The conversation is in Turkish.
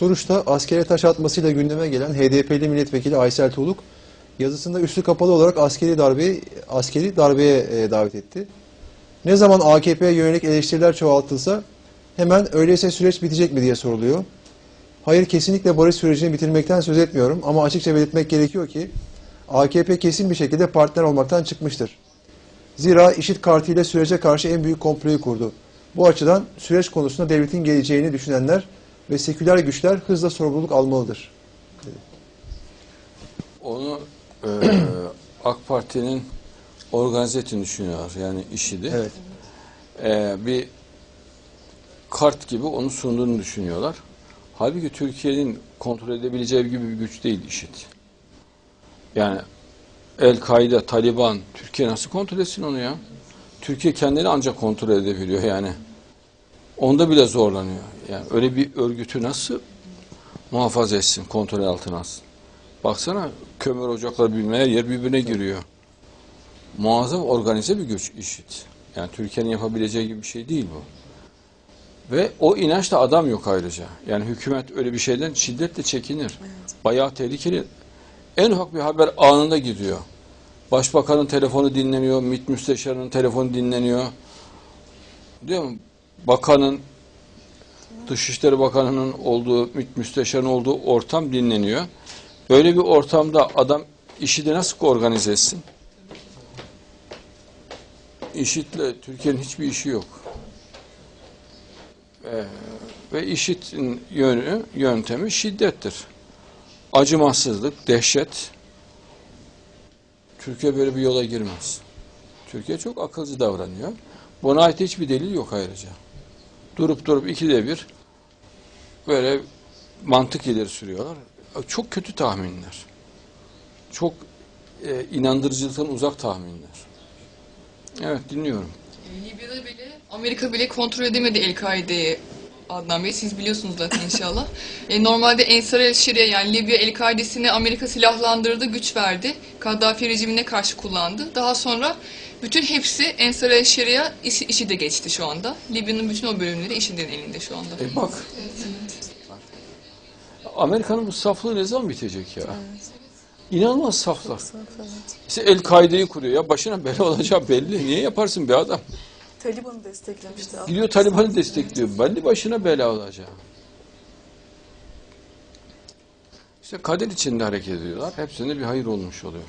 Suruç'ta askere taş atmasıyla gündeme gelen HDP'li milletvekili Aysel Tuğluk yazısında üstü kapalı olarak askeri darbeyi askeri darbeye e, davet etti. Ne zaman AKP'ye yönelik eleştiriler çoğaltılsa hemen öyleyse süreç bitecek mi diye soruluyor. Hayır kesinlikle barış sürecini bitirmekten söz etmiyorum ama açıkça belirtmek gerekiyor ki AKP kesin bir şekilde partner olmaktan çıkmıştır. Zira işit kartıyla sürece karşı en büyük komployu kurdu. Bu açıdan süreç konusunda devletin geleceğini düşünenler ve seküler güçler hızla sorumluluk almalıdır. Onu e, AK Parti'nin organize ettiğini düşünüyorlar. Yani işi de. Evet. E, bir kart gibi onu sunduğunu düşünüyorlar. Halbuki Türkiye'nin kontrol edebileceği gibi bir güç değil IŞİD. Yani El-Kaide, Taliban, Türkiye nasıl kontrol etsin onu ya? Türkiye kendini ancak kontrol edebiliyor yani. Onda bile zorlanıyor. Yani öyle bir örgütü nasıl muhafaza etsin, kontrol altına alsın? Baksana kömür ocakları birbirine, her yer birbirine giriyor. Muazzam organize bir güç IŞİD. Yani Türkiye'nin yapabileceği gibi bir şey değil bu. Ve o inançta adam yok ayrıca. Yani hükümet öyle bir şeyden şiddetle çekinir. Bayağı tehlikeli. En ufak bir haber anında gidiyor. Başbakanın telefonu dinleniyor, MİT müsteşarının telefonu dinleniyor. Değil mi? Bakanın, Dışişleri Bakanı'nın olduğu, MİT müsteşarının olduğu ortam dinleniyor. Böyle bir ortamda adam işi de nasıl organize etsin? IŞİD'le Türkiye'nin hiçbir işi yok. Ee, ve IŞİD'in yönü, yöntemi şiddettir. Acımasızlık, dehşet. Türkiye böyle bir yola girmez. Türkiye çok akılcı davranıyor. Buna ait hiçbir delil yok ayrıca. Durup durup ikide bir böyle mantık ileri sürüyorlar. Çok kötü tahminler. Çok e, inandırıcılıktan uzak tahminler. Evet dinliyorum. Libya'da bile Amerika bile kontrol edemedi El-Kaide'yi Adnan Bey. Siz biliyorsunuz zaten inşallah. E, normalde Ensar el-Şiria yani Libya El-Kaide'sini Amerika silahlandırdı, güç verdi. Kaddafi rejimine karşı kullandı. Daha sonra bütün hepsi Ensar el-Şiria işi, işi de geçti şu anda. Libya'nın bütün o bölümleri IŞİD'in elinde şu anda. E bak. Amerika'nın bu saflığı ne zaman bitecek ya? İnanılmaz saflar. İşte El-Kaide'yi kuruyor. Ya başına bela olacağı belli. Niye yaparsın be adam? Taliban'ı desteklemişti. Gidiyor Taliban'ı destekliyor. Belli başına bela olacağı. İşte kader içinde hareket ediyorlar. Hepsinde bir hayır olmuş oluyor.